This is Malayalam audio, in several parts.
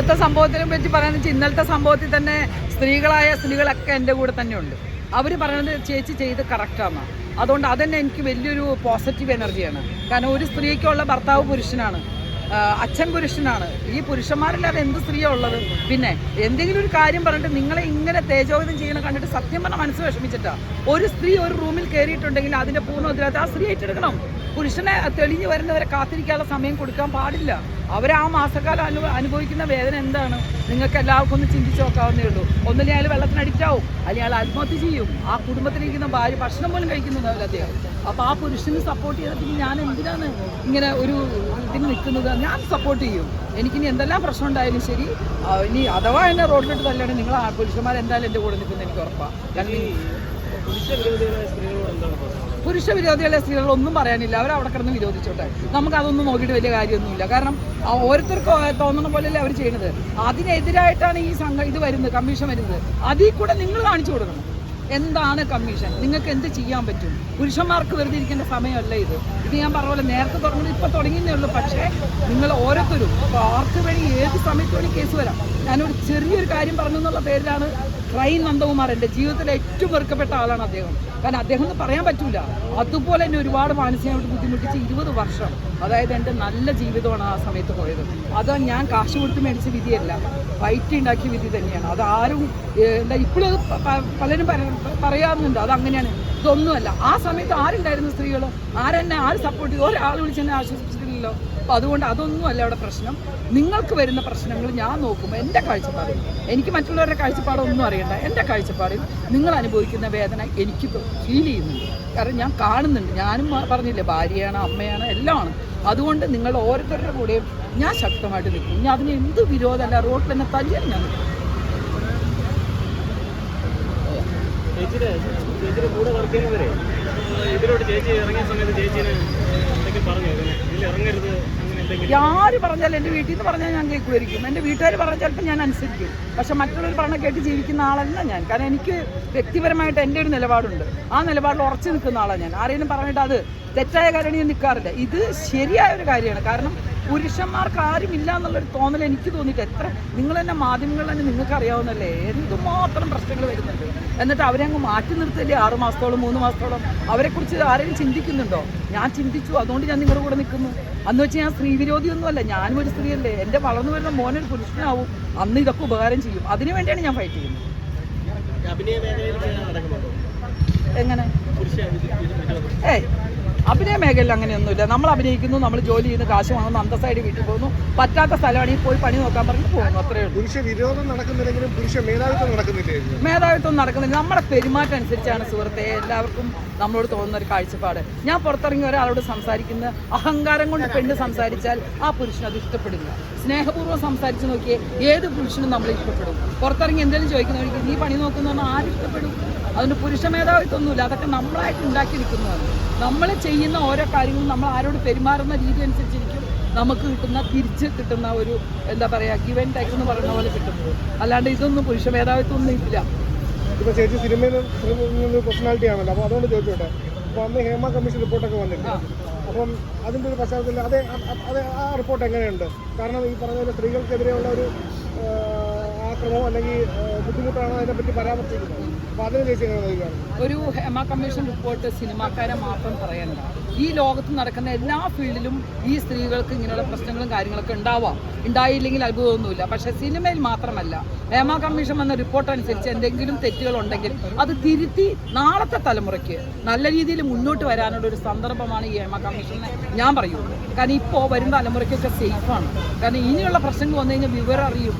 ഇന്നത്തെ സംഭവത്തിനെ പറ്റി വെച്ചാൽ ഇന്നലത്തെ സംഭവത്തിൽ തന്നെ സ്ത്രീകളായ സ്ത്രീകളൊക്കെ എന്റെ കൂടെ തന്നെയുണ്ട്. അവർ പറയുന്നത് ചേച്ചി ചെയ്ത് കറക്റ്റാണ് അതുകൊണ്ട് അതന്നെ എനിക്ക് വലിയൊരു പോസിറ്റീവ് എനർജിയാണ് കാരണം ഒരു സ്ത്രീക്കുള്ള ഭർത്താവ് പുരുഷനാണ്. അച്ഛൻ പുരുഷനാണ്. ഈ പുരുഷന്മാരില്ലാതെ എന്ത് സ്ത്രീയാണ് ഉള്ളത്? പിന്നെ എന്തെങ്കിലും ഒരു കാര്യം പറഞ്ഞിട്ട് നിങ്ങളെ ഇങ്ങനെ തേജോവിധം ചെയ്യണം കണ്ടിട്ട് സത്യം പറഞ്ഞ മനസ്സ് വിഷമിച്ചിട്ടാ. ഒരു സ്ത്രീ ഒരു റൂമിൽ കയറിയിട്ടുണ്ടെങ്കിൽ അതിന്റെ പൂർണ ഉത്തരവാദിത്തം ആ സ്ത്രീ ഏറ്റെടുക്കണം. പുരുഷനെ തെളിഞ്ഞു വരുന്നവരെ കാത്തിരിക്കാനുള്ള സമയം കൊടുക്കാൻ പാടില്ല. അവർ ആ മാസക്കാലം അനു അനുഭവിക്കുന്ന വേദന എന്താണ്? നിങ്ങൾക്ക് എല്ലാവർക്കും ഒന്ന് ചിന്തിച്ച് നോക്കാവുന്നേ ഉള്ളൂ. ഒന്നില്ലെങ്കിൽ അയാൾ വെള്ളത്തിന് അഡിക്റ്റ് ആവും. അല്ലെങ്കിൽ അയാൾ ആത്മഹത്യ ചെയ്യും. ആ കുടുംബത്തിലിരിക്കുന്ന ഭാര്യ ഭക്ഷണം പോലും കഴിക്കുന്നുണ്ടാവില്ല അദ്ദേഹം. അപ്പോൾ ആ പുരുഷന് സപ്പോർട്ട് ചെയ്തിട്ട് ഞാൻ എന്തിനാണ് ഇങ്ങനെ ഒരു ഇതിന് നിൽക്കുന്നത്? ഞാൻ സപ്പോർട്ട് ചെയ്യും. എനിക്ക് എനിക്കിനി എന്തെല്ലാം പ്രശ്നം ഉണ്ടായാലും ശരി ഇനി അഥവാ എന്നെ റോഡിലിട്ട് തല്ലാണ് നിങ്ങൾ ആ പുരുഷന്മാർ എന്തായാലും എന്റെ കൂടെ നിൽക്കുന്നത് എനിക്ക് ഉറപ്പാണ് പുരുഷ വിരോധികളെ സ്ത്രീകൾ ഒന്നും പറയാനില്ല. അവർ അവിടെ കിടന്ന് വിരോധിച്ചോട്ടെ. നമുക്ക് അതൊന്നും നോക്കിയിട്ട് വലിയ കാര്യമൊന്നുമില്ല. കാരണം ഓരോരുത്തർക്കും തോന്നുന്ന പോലെയല്ലേ അവർ ചെയ്യുന്നത് അതിനെതിരായിട്ടാണ് ഈ സംഘം ഇത് വരുന്നത് കമ്മീഷൻ വരുന്നത്. അതിൽ കൂടെ നിങ്ങൾ കാണിച്ചു കൊടുക്കണം. എന്താണ് കമ്മീഷൻ നിങ്ങൾക്ക് എന്ത് ചെയ്യാൻ പറ്റും? പുരുഷന്മാർക്ക് വെറുതെ ഇരിക്കേണ്ട സമയമല്ല ഇത്. ഇത് ഞാൻ പറഞ്ഞ പോലെ നേരത്തെ തുടങ്ങുന്നത് ഇപ്പൊ തുടങ്ങിയേ ഉള്ളൂ. പക്ഷേ നിങ്ങൾ ഓരോരുത്തരും ആർക്ക് ആർക്ക് ഏത് സമയത്ത് വേണമെങ്കിൽ കേസ് വരാം. ഞാനൊരു ചെറിയൊരു കാര്യം പറഞ്ഞു എന്നുള്ള പേരിലാണ് ട്രെയിൻ നന്ദകുമാർ എന്റെ ജീവിതത്തിലെ ഏറ്റവും വെറുക്കപ്പെട്ട ആളാണ് അദ്ദേഹം. കാരണം അദ്ദേഹം എന്ന് പറയാൻ പറ്റില്ല അതുപോലെ തന്നെ ഒരുപാട് മാനസികമായിട്ട് ബുദ്ധിമുട്ടിച്ച് ഇരുപത് വർഷം അതായത് എന്റെ നല്ല ജീവിതമാണ് ആ സമയത്ത് പോയത്. അത് ഞാൻ കാശ് കൊടുത്ത് മേടിച്ച വിധിയല്ല ഫൈറ്റ് ഉണ്ടാക്കിയ വിധി തന്നെയാണ്. അത് ആരും എന്താ ഇപ്പോഴും അത് പലരും പറ- പറയാറുണ്ട് അത് അങ്ങനെയാണ്. ഇതൊന്നുമല്ല. ആ സമയത്ത് ആരുണ്ടായിരുന്നു സ്ത്രീകൾ ആരെന്നെ ആര് സപ്പോർട്ട് ചെയ്തു? ഒരാൾ വിളിച്ചെന്നെ ആശ്വസിപ്പിച്ചിട്ടില്ലല്ലോ അപ്പോൾ അതുകൊണ്ട് അതൊന്നും അല്ല അവിടെ പ്രശ്നം. നിങ്ങൾക്ക് വരുന്ന പ്രശ്നങ്ങൾ ഞാൻ നോക്കുമ്പോൾ എന്റെ കാഴ്ചപ്പാടിൽ എനിക്ക് മറ്റുള്ളവരുടെ കാഴ്ചപ്പാടൊന്നും അറിയണ്ട. എന്റെ കാഴ്ചപ്പാടിൽ നിങ്ങൾ അനുഭവിക്കുന്ന വേദന എനിക്ക് ഫീൽ ചെയ്യുന്നുണ്ട്. കാരണം ഞാൻ കാണുന്നുണ്ട്. ഞാനും പറഞ്ഞില്ലേ ഭാര്യയാണ് അമ്മയാണ് എല്ലാമാണ്. അതുകൊണ്ട് നിങ്ങൾ ഓരോരുത്തരുടെ കൂടെയും ഞാൻ ശക്തമായിട്ട് നിൽക്കും. ഞാൻ അതിന് എന്ത് വിരോധമല്ല റോട്ടിൽ തന്നെ തല്ലിയാണ് ഞാൻ. ചേച്ചിയുടെ കൂടെ വർക്ക് ചെയ്യുന്നവരെ ഇതിലോട്ട് ചേച്ചി ഇറങ്ങിയ സമയത്ത് ചേച്ചിനെ എന്തൊക്കെ പറഞ്ഞു? ഇതിനെ ആര് പറഞ്ഞാലും എന്റെ വീട്ടിൽ നിന്ന് പറഞ്ഞാൽ ഞാൻ കേൾക്കുമായിരിക്കും. എന്റെ വീട്ടുകാർ പറഞ്ഞാൽ ചിലപ്പോൾ ഞാൻ അനുസരിക്കും. പക്ഷെ മറ്റുള്ളവർ പറഞ്ഞ കേട്ട് ജീവിക്കുന്ന ആളല്ല ഞാൻ. കാരണം എനിക്ക് വ്യക്തിപരമായിട്ട് എന്റെ ഒരു നിലപാടുണ്ട്. ആ നിലപാടിൽ ഉറച്ചു നിൽക്കുന്ന ആളാണ് ഞാൻ. ആരെങ്കിലും പറഞ്ഞിട്ട് അത് തെറ്റായ കാര്യം ഞാൻ നിൽക്കാറില്ല. ഇത് ശരിയായ ഒരു കാര്യമാണ്. കാരണം പുരുഷന്മാർക്ക് ആരുമില്ല എന്നുള്ളൊരു തോന്നൽ എനിക്ക് തോന്നിയിട്ട് എത്ര നിങ്ങൾ തന്നെ മാധ്യമങ്ങളിൽ തന്നെ നിങ്ങൾക്ക് അറിയാവുന്നല്ലേ എന്തുമാത്രം പ്രശ്നങ്ങൾ വരുന്നുണ്ട്? എന്നിട്ട് അവരെ അങ്ങ് മാറ്റി നിർത്തല്ലേ ആറ് മാസത്തോളം മൂന്ന് മാസത്തോളം? അവരെക്കുറിച്ച് ആരെങ്കിലും ചിന്തിക്കുന്നുണ്ടോ? ഞാൻ ചിന്തിച്ചു അതുകൊണ്ട് ഞാൻ നിങ്ങളുടെ കൂടെ നിൽക്കുന്നു. അന്ന് വെച്ച് ഞാൻ സ്ത്രീ വിരോധിയൊന്നുമല്ല ഞാനും ഒരു സ്ത്രീയല്ലേ. എന്റെ വളർന്നു വരുന്ന മോനൊരു പുരുഷനാവും അന്ന് ഇതൊക്കെ ഉപകാരം ചെയ്യും. അതിനു വേണ്ടിയാണ് ഞാൻ ഫൈറ്റ് ചെയ്യുന്നത്. എങ്ങനെ? ഏയ്. അഭിനയ മേഖലയിൽ അങ്ങനെയൊന്നുമില്ല. നമ്മൾ അഭിനയിക്കുന്നു നമ്മൾ ജോലി ചെയ്യുന്ന കാശ് വാങ്ങുന്നു അന്തസ്സായിട്ട് വീട്ടിൽ പോകുന്നു. പറ്റാത്ത സ്ഥലമാണെങ്കിൽ പോയി പണി നോക്കാൻ പറഞ്ഞ് പോകുന്നു. അത്രയേ ഉള്ളൂ. പുരുഷ വിരോധം നടക്കുന്നില്ലെങ്കിലും പുരുഷ മേധാവിത്വം നടക്കുന്നില്ല മേധാവിത്വം നടക്കുന്നില്ല. നമ്മുടെ പെരുമാറ്റം അനുസരിച്ചാണ് സുഹൃത്തെ എല്ലാവർക്കും നമ്മളോട് തോന്നുന്ന ഒരു കാഴ്ചപ്പാട്. ഞാൻ പുറത്തിറങ്ങി ഒരാളോട് സംസാരിക്കുന്ന അഹങ്കാരം കൊണ്ട് പെണ്ണ് സംസാരിച്ചാൽ ആ പുരുഷൻ അത് ഇഷ്ടപ്പെടില്ല. സ്നേഹപൂർവം സംസാരിച്ച് നോക്കിയേ ഏത് പുരുഷനും നമ്മൾ ഇഷ്ടപ്പെടും. പുറത്തിറങ്ങി എന്തെങ്കിലും ചോദിക്കുന്നവർക്ക് നീ പണി നോക്കുന്ന ആരും ഇഷ്ടപ്പെടും? അതിന് പുരുഷ മേധാവിത്വമൊന്നുമില്ല. അതൊക്കെ നമ്മളായിട്ട് ഉണ്ടാക്കിയിരിക്കുന്നതാണ്. നമ്മൾ ചെയ്യുന്ന ഓരോ കാര്യങ്ങളും നമ്മൾ ആരോട് പെരുമാറുന്ന രീതി അനുസരിച്ചിരിക്കും നമുക്ക് കിട്ടുന്ന തിരിച്ച് കിട്ടുന്ന ഒരു എന്താ പറയുക ഗിവൻ ടൈക്ക് എന്ന് പറയുന്ന പോലെ കിട്ടുന്നത് അല്ലാണ്ട് ഇതൊന്നും പുരുഷ മേധാവിത്വം ഒന്നും ഇല്ല. ഇപ്പൊ ചേച്ചി സിനിമയിൽ സിനിമയിൽ പേഴ്സണാലിറ്റി ആണല്ലോ. അപ്പോൾ അതുകൊണ്ട് ചോദിച്ചോട്ടെ അപ്പോൾ അന്ന് ഹേമ കമ്മീഷൻ റിപ്പോർട്ടൊക്കെ വന്നിട്ടുണ്ട് അപ്പം അതിന്റെ ഒരു പശ്ചാത്തലത്തിൽ അതെ അതെ ആ റിപ്പോർട്ട് എങ്ങനെയുണ്ട്? കാരണം ഈ പറഞ്ഞ പോലെ സ്ത്രീകൾക്കെതിരെയുള്ള ഒരു ആ, ആക്രമണം അല്ലെങ്കിൽ ബുദ്ധിമുട്ടാണോ അതിനെപ്പറ്റി പരാമർശിക്കുന്നത് അപ്പോൾ അതിന് ചേച്ചി ഒരു ഹെമ കമ്മീഷൻ റിപ്പോർട്ട് സിനിമാക്കാരെ മാത്രം പറയണ്ട. ഈ ലോകത്ത് നടക്കുന്ന എല്ലാ ഫീൽഡിലും ഈ സ്ത്രീകൾക്ക് ഇങ്ങനെയുള്ള പ്രശ്നങ്ങളും കാര്യങ്ങളൊക്കെ ഉണ്ടാവാം. ഉണ്ടായില്ലെങ്കിൽ അത്ഭുതമൊന്നുമില്ല. പക്ഷേ സിനിമയിൽ മാത്രമല്ല ഹേമ കമ്മീഷൻ വന്ന റിപ്പോർട്ട് അനുസരിച്ച് എന്തെങ്കിലും തെറ്റുകൾ ഉണ്ടെങ്കിൽ അത് തിരുത്തി നാളത്തെ തലമുറയ്ക്ക് നല്ല രീതിയിൽ മുന്നോട്ട് വരാനുള്ള ഒരു സന്ദർഭമാണ് ഈ ഹേമ കമ്മീഷൻ എന്ന് ഞാൻ പറയുള്ളൂ കാരണം ഇപ്പോൾ വരും തലമുറയ്ക്കൊക്കെ സേഫാണ് കാരണം ഇനിയുള്ള പ്രശ്നങ്ങൾ വന്നു കഴിഞ്ഞാൽ വിവരം അറിയും.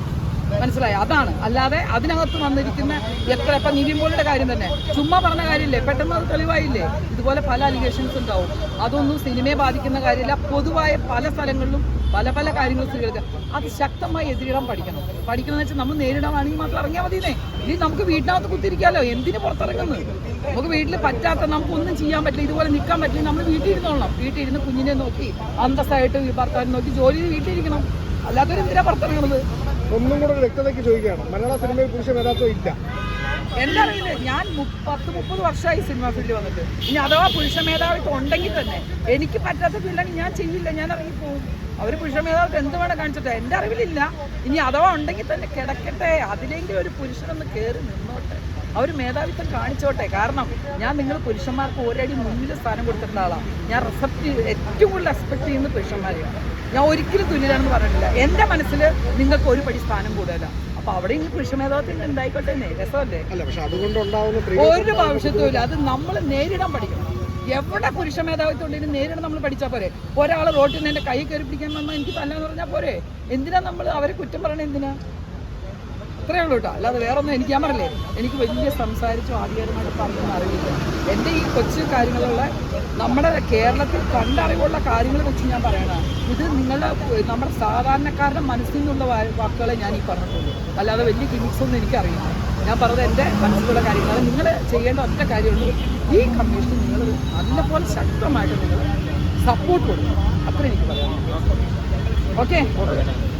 മനസ്സിലായി? അതാണ്. അല്ലാതെ അതിനകത്ത് വന്നിരിക്കുന്ന എത്ര ഇപ്പം നിവിൻ പോളിയുടെ കാര്യം തന്നെ. ചുമ്മാ പറഞ്ഞ കാര്യമില്ലേ? പെട്ടെന്ന് അത് തെളിവായില്ലേ? ഇതുപോലെ പല അലിഗേഷൻസ് ഉണ്ടാവും. അതൊന്നും സിനിമയെ ബാധിക്കുന്ന കാര്യമില്ല. പൊതുവായ പല സ്ഥലങ്ങളിലും പല പല കാര്യങ്ങൾ സ്ത്രീകൾക്ക് അത് ശക്തമായി എതിരിടാൻ പഠിക്കണം. പഠിക്കണമെന്ന് വെച്ചാൽ നമ്മൾ നേരിടാണെങ്കിൽ മാത്രം ഇറങ്ങിയാൽ മതിയെന്നേ. ഇനി നമുക്ക് വീട്ടിനകത്ത് കുത്തിരിക്കാമല്ലോ എന്തിനു പുറത്തിറങ്ങുന്നത് നമുക്ക് വീട്ടിൽ പറ്റാത്ത നമുക്കൊന്നും ചെയ്യാൻ പറ്റില്ല. ഇതുപോലെ നിൽക്കാൻ പറ്റില്ല. നമ്മൾ വീട്ടിൽ ഇരുന്നോളണം വീട്ടിൽ ഇരുന്ന് കുഞ്ഞിനെ നോക്കി അന്തസ്സായിട്ട് ഭർത്താവിനെ നോക്കി ജോലി വീട്ടിലിരിക്കണം. വീട്ടിലിരിക്കണം അല്ലാത്തവരെന്തിനാ പുറത്തിറങ്ങുന്നത് ഒന്നും കൂടെ വ്യക്തതയ്ക്ക് ചോദിക്കുകയാണ്. മലയാള സിനിമയിൽ പുരുഷ മേധാത്വം ഇല്ല. അറിവിൽ ഞാൻ പത്ത് മുപ്പത് വർഷമായി സിനിമ ഫീൽഡിൽ വന്നിട്ട്. ഇനി അഥവാ പുരുഷ മേധാവിത്വം ഉണ്ടെങ്കിൽ തന്നെ എനിക്ക് പറ്റാത്ത ഫീൽഡാണെങ്കിൽ ഞാൻ ചെയ്യില്ല ഞാൻ ഇറങ്ങി പോകും. അവർ പുരുഷ മേധാവിത്വം എന്ത് വേണം കാണിച്ചിട്ട് എന്റെ അറിവിലില്ല. ഇനി അഥവാ ഉണ്ടെങ്കിൽ തന്നെ കിടക്കട്ടെ. അതിലെങ്കിലും ഒരു പുരുഷനൊന്ന് കയറി നിന്നോട്ടെ. അവർ മേധാവിത്വം കാണിച്ചോട്ടെ. കാരണം ഞാൻ നിങ്ങൾ പുരുഷന്മാർക്ക് ഒരടി മുന്നിൽ സ്ഥാനം കൊടുത്തിട്ടുള്ള ആളാണ് ഞാൻ റെസ്പെക്ട് ഏറ്റവും കൂടുതൽ റെസ്പെക്ട് ചെയ്യുന്നത് പുരുഷന്മാരെയാണ്. ഞാൻ ഒരിക്കലും തുല്യരാണെന്ന് പറഞ്ഞിട്ടില്ല. എന്റെ മനസ്സിൽ നിങ്ങൾക്ക് ഒരു പടി സ്ഥാനം കൂടുതലാണ് അപ്പൊ അവിടെ ഇനി പുരുഷ മേധാവിത്വം ഉണ്ടായിക്കോട്ടെ രസമല്ലേ? ഒരു ഭവിഷ്യത്തുമില്ല അത് നമ്മൾ നേരിടാൻ പഠിക്കണം. എവിടെ പുരുഷ മേധാവിത്വം ഉണ്ടെങ്കിലും നേരിടാൻ നമ്മൾ പഠിച്ചാൽ പോരെ? ഒരാൾ റോട്ടിൽ നിന്ന് എന്റെ കൈ കയറി പിടിക്കാൻ വന്നാൽ എനിക്ക് തല്ലാന്ന് പറഞ്ഞാൽ പോരെ? എന്തിനാ നമ്മൾ അവരെ കുറ്റം പറയണേ എന്തിനാ? ഇത്രയേ ഉള്ളൂ കേട്ടോ. അല്ലാതെ വേറെ ഒന്നും എനിക്ക് ഞാൻ പറഞ്ഞില്ലേ. എനിക്ക് വലിയ സംസാരിച്ചു ആധികാരികമായിട്ട് പറഞ്ഞൊന്നും അറിയില്ല. എന്റെ ഈ കൊച്ചു കാര്യങ്ങളുള്ള നമ്മുടെ കേരളത്തിൽ കണ്ടറിവുള്ള കാര്യങ്ങൾ വെച്ച് ഞാൻ പറയണ ഇത് നിങ്ങൾ നമ്മുടെ സാധാരണക്കാരുടെ മനസ്സിൽ നിന്നുള്ള വാക്കുകളെ ഞാൻ ഈ പറഞ്ഞിട്ടുള്ളൂ. അല്ലാതെ വലിയ ഗിമിക്സ് ഒന്നും എനിക്കറിയില്ല. ഞാൻ പറഞ്ഞത് എന്റെ മനസ്സിലുള്ള കാര്യങ്ങളാണ് നിങ്ങൾ ചെയ്യേണ്ട ഒറ്റ കാര്യമുള്ളൂ. ഈ കമ്മീഷൻ നിങ്ങൾ നല്ലപോലെ ശക്തമായിട്ട് നിങ്ങൾ സപ്പോർട്ട് കൊടുക്കണം. അത്ര എനിക്ക് പറയാം ഓക്കെ